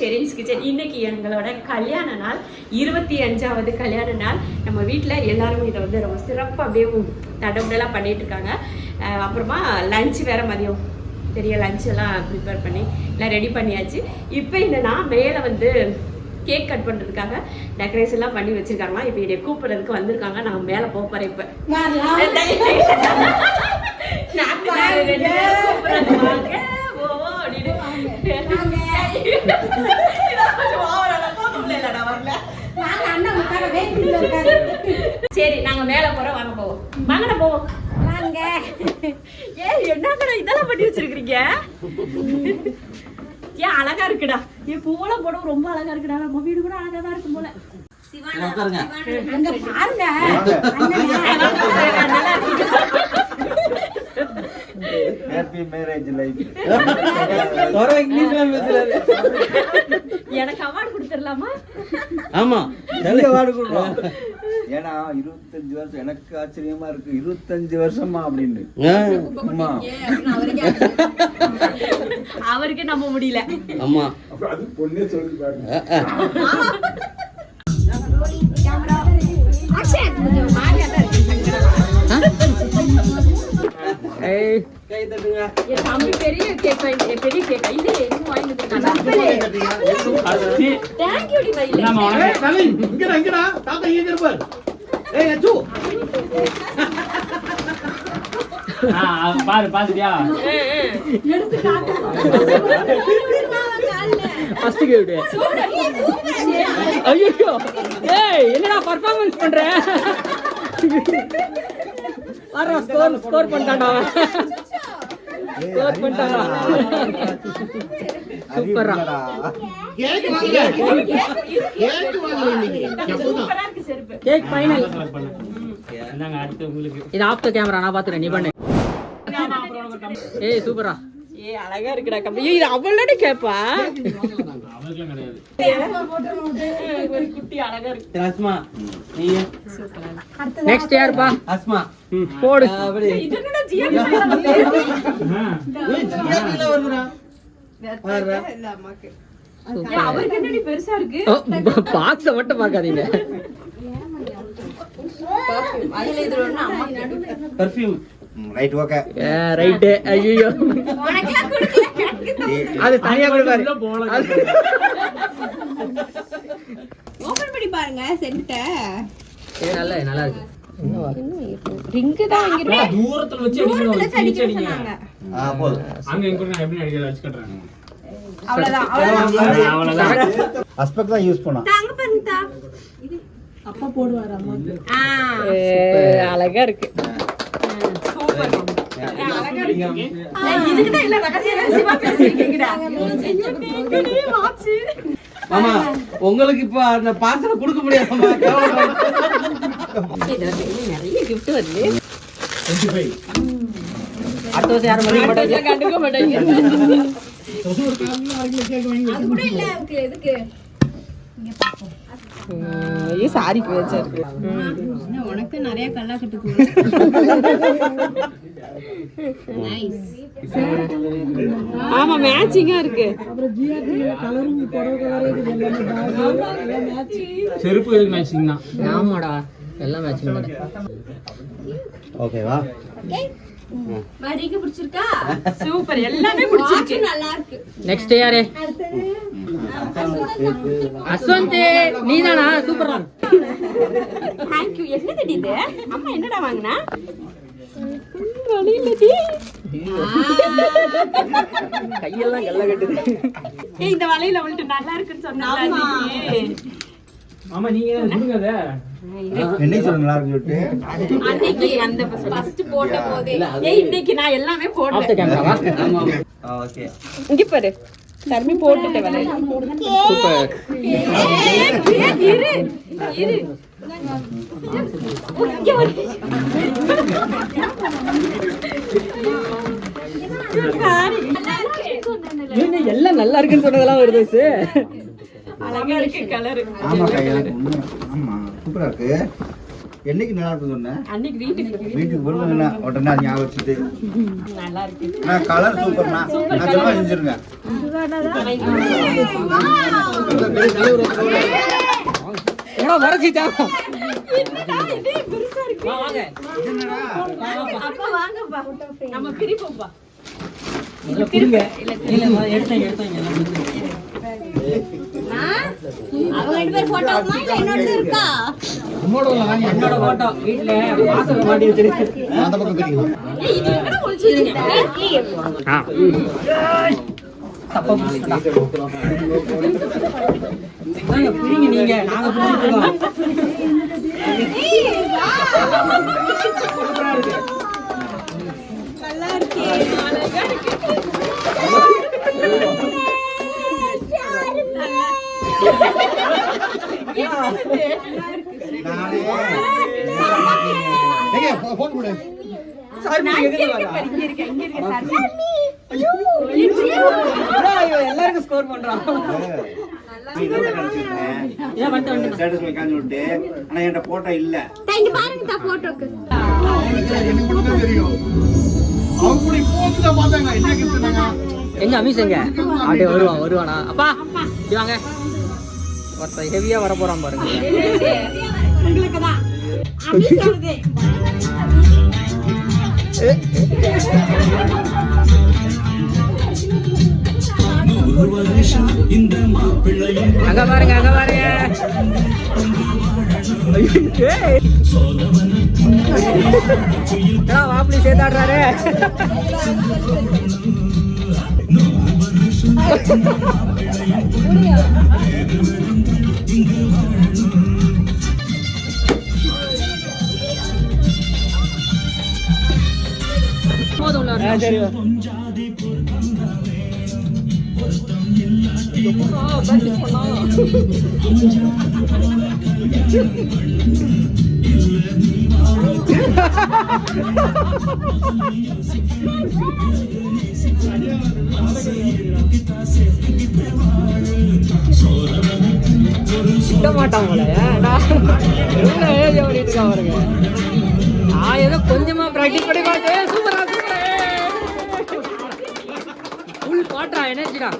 Sherin's kitchen இன்னைக்கு எங்களோட கல்யாண நாள் இருபத்தி அஞ்சாவது கல்யாண நாள். நம்ம வீட்டில் எல்லாரும் இதை வந்து ரொம்ப சிறப்பாக அப்படியே தடவுடலாம் பண்ணிட்டு இருக்காங்க. அப்புறமா லஞ்ச் வேற மதியம். பெரிய லஞ்ச் எல்லாம் ப்ரிப்பேர் பண்ணி எல்லாம் ரெடி பண்ணியாச்சு. இப்போ என்னன்னா மேலே வந்து கேக் கட் பண்ணுறதுக்காக டெக்கரேஷன்லாம் பண்ணி வச்சிருக்காங்களாம். இப்போ இதை கூப்பிடுறதுக்கு வந்திருக்காங்க. நான் மேலே போக போகிறேன் இப்போ. ரெண்டு சரி நாங்க மேல போறோம் வாங்க போவோம். வாங்கடா போவோம். வாங்க. ஏய் என்னங்கடா இதெல்லாம் பண்ணி வச்சிருக்கீங்க? ஏன் அழகா இருக்குடா. என் பூவெல்லாம் போடவும் ரொம்ப அழகா இருக்குடா. நம்ம வீடு கூட அழகா தான் இருக்கும் போல. உட்காருங்க நல்லா இருக்கு. ஹாப்பி மேரேஜ் லைஃப் வர இங்கிலீஷ்ல பேசுறாரு. எனக்கு அவார்டு கொடுத்துடலாமா ஆமா. நல்ல வாடு கொடுறோம் ஏன்னா இருபத்தஞ்சு வருஷம் எனக்கு ஆச்சரியமா இருக்கு. இருபத்தஞ்சு வருஷமா அப்படின்னு. அவருக்கு நம்ப முடியல. ஆமா. அது பொண்ணே சொல்லி பாருங்க. தம்பி பெரிய கேக் பெரிய கேக் இது என்ன வாங்கி தேங்க்யூ டி பையில நவீன் இங்கடா இங்கடா தாத்தா இங்க இருப்பார். ஏய் அச்சு பாரு பாத்துட்டியா? ஃபர்ஸ்ட் கேவிடு ஐயோ ஏய் என்னடா பர்ஃபார்மன்ஸ் பண்ற? வர ஸ்கோர் ஸ்கோர் பண்ணிட்டான்டா அவன். ஸ்கோர் பண்ணிட்டான்டா சூப்பரா. கேக் வாங்கல. கேக் இருக்கு செருப்பு. கேக் ஃபைனல் என்னங்க அடுத்து உங்களுக்கு. இது ஆஃப் த கேமரா நான் பாத்துறேன் நீ பண்ணு. ஏய் சூப்பரா. ஏ அழகா இருக்குடா கம்பி. இது அவளோட கேப்பா. அவங்களுக்குலாம் கிடையாது. ஒரு குட்டி அழகா இருக்கு. அஸ்மா நெக்ஸ்ட் யாருப்பா? அஸ்மா. போடு. இது என்னடா வருதுடா. பாக்ஸ மட்டும் பர்ஃபியூம் ரைட் ஓகே ஐயோ அது தனியா கொடுப்பாரு. ஓபன் பண்ணி பாருங்க சென்ட்ட. ஏய், நல்லா நல்லா இருக்கு. ரிங்கு தான் வாங்கிருக்கேன் தூரத்துல வச்சு அடிக்கணும் தூரத்துல வச்சு அடிக்க அடிங்க சொன்னாங்க. ஆ போதும். அங்க எங்க கூட நான் எப்படி அடிக்கிறத வச்சு கட்டுறேன்? அவ்வளவுதான் அவ்வளவுதான். அவ்வளவுதான் அஸ்பெக்ட் தான் யூஸ் பண்ணோம் தாங்க பாருங்க ஏய், அழகா இருக்கு. சூப்பர் இதுக்கு தான் இல்ல ரகசிய ரகசியமா பேசிருக்கீங்கடா மாமா உங்களுக்கு இப்ப அந்த பார்சலை கொடுக்க முடியாதுமா நிறைய கிஃப்ட் வருது அடுத்த வருஷம் யாரும் மதிக்க மாட்டாங்க கண்டுக்க மாட்டாங்க அது கூட இல்ல அதுக்கு எதுக்கு சாரிக்கு வச்சிருக்கு உனக்கு நிறைய கல்லா கட்டுக்கு ஆமா மேட்சிங்கா இருக்கு செருப்பு மேட்சிங் தான் ஆமாடா எல்லாம் மேட்சிங் ஓகேவா மரிக்கு பிடிச்சிருக்கா? சூப்பர். எல்லாமே பிடிச்சிருக்கு. நல்லா இருக்கு நெக்ஸ்ட் யாரு? அஸ்வந்த் நீதானா? சூப்பரா தேங்க்யூ என்னது இது? அம்மா என்னடா வாங்கினா? கையெல்லாம் கல்ல கட்டுது. ஏய் இந்த வலையில வந்துட்டு நல்லா இருக்குன்னு சொன்னால ஆமா நீங்க என்ன சொல்லுங்க அதை. என்னைக்கு சொல்லுங்க நல்லா இருக்கு சொல்லிட்டு. அன்னைக்கு அந்த ஃபர்ஸ்ட் போட்ட போதே. ஏய் இன்னைக்கு நான் எல்லாமே போடுறேன் ஆமா ஓகே. இங்க பாரு. தர்மி போட்டுட்ட சூப்பர். இரு. இரு. எல்லாம் நல்லா இருக்குன்னு சொன்னதெல்லாம் வருது சு அழகா இருக்கு. கலரு ஆமா எனக்கு ஒண்ணு- ஆமா சூப்பரா இருக்கு. என்னைக்கு நல்லா இருக்கு சொன்னேன் அன்னைக்கு வீட்டுக்கு வீட்டுக்கு பொருளுங்கண்ணா உடனே அது ஞாபகம் வச்சுட்டு. நல்லா இருக்கு. நான் கலர் சூப்பர்ண்ணா நான் சும்மா செஞ்சிருங்க. வரச்சிட்டா நம்ம பிரிப்போம்ப்பா. இல்ல எடுத்தாங்க எடுத்தாங்க. அவங்க ரெண்டு பேர் போட்டோமா இல்ல என்னோட இருக்கா? என்னோட போட்டோ வீட்டுல வாசல் மாட்டி வச்சிருக்கு அந்த பக்கம் பிரிங்க ஏய், இது எங்கடா ஒளிச்சு வச்சிருக்க? தப்பா புடிச்சிட்டா. இந்தாங்க, பிரிங்க நீங்க போன் கொடு நான் இங்க இருக்கேன் பாரு, இங்க இருக்கேன், இங்க இருக்கேன் சார். எல்லாருக்கும் ஸ்கோர் பண்றான் ஆனா என்கிட்ட போட்டோ இல்ல பாருங்க போட்டோக்கு எங்க அமீஸ் எங்க? அப்படியே வருவான் வருவானா. அப்பா வாங்க. ஒருத்தன் ஹெவியா வர போறான் பாருங்க. உங்களுக்கு தான். அமிஷ் வருது. அங்க பாருங்க அங்க பாருங்க. வாப்படி சேர்த்தாடுறாரு போதும் உள்ள வரணும். என்ன ஏஜ் பண்ணிட்டு இருக்கா பாருங்க நான் ஏதோ கொஞ்சமா பிராக்டிஸ் பண்ணி பார்த்தேன் ஃபுல் பாட்டா எனர்ஜிடா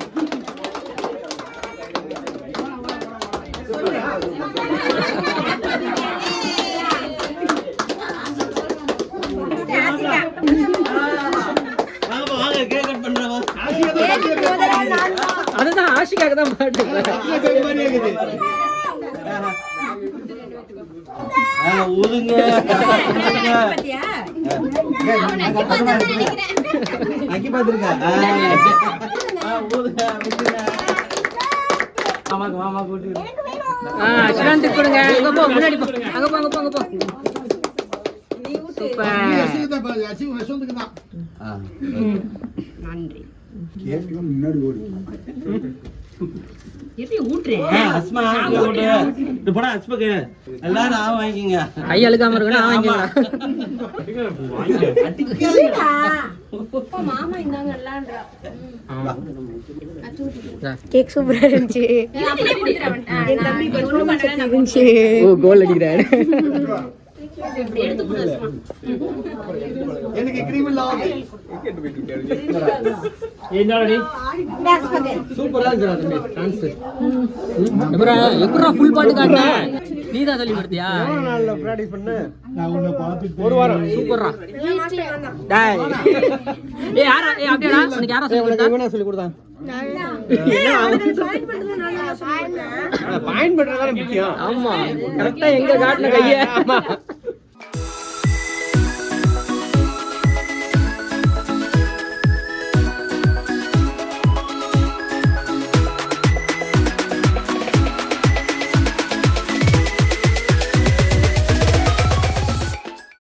அதுதான் ஆஷிக்காக தான் பாட்டு. ஊதுங்க அக்கி சிராந்துக்கு கொடுங்க. அங்க போ முன்னாடி போ. அங்க போ அங்க போ அங்க போ. நன்றி. முன்னாடி ஓடி. கை இருக்கணும் மாமா இந்தாங்க எல்லாம்ன்றா கேக் சூப்பரா இருந்துச்சு. என் தம்பி பர்ஃபார்மன்ஸ் எப்படி இருந்துச்சு ஓ கோல் அடிக்கிறாரு. எனக்கு கிரீம் இல்லாம. என்னடி சூப்பரா இருக்குடா தம்பி. டான்ஸ் எப்பரா எப்பரா ஃபுல் பாட்டு காட்டுன நீ தான் சொல்லி கொடுத்தியா நாள்ல பிராக்டிஸ் பண்ணு? நான் உன்னை பார்த்துட்டு ஒரு வாரம். சூப்பர்ரா. டேய். ஏய் யாரா? ஏய் அப்படியேடா? உனக்கு யாரா சொல்லி கொடுத்தா? இவனா சொல்லி கொடுத்தான். பாயிண்ட் பண்றதால முக்கியம். ஆமா. கரெக்டா எங்க காட்டுன கைய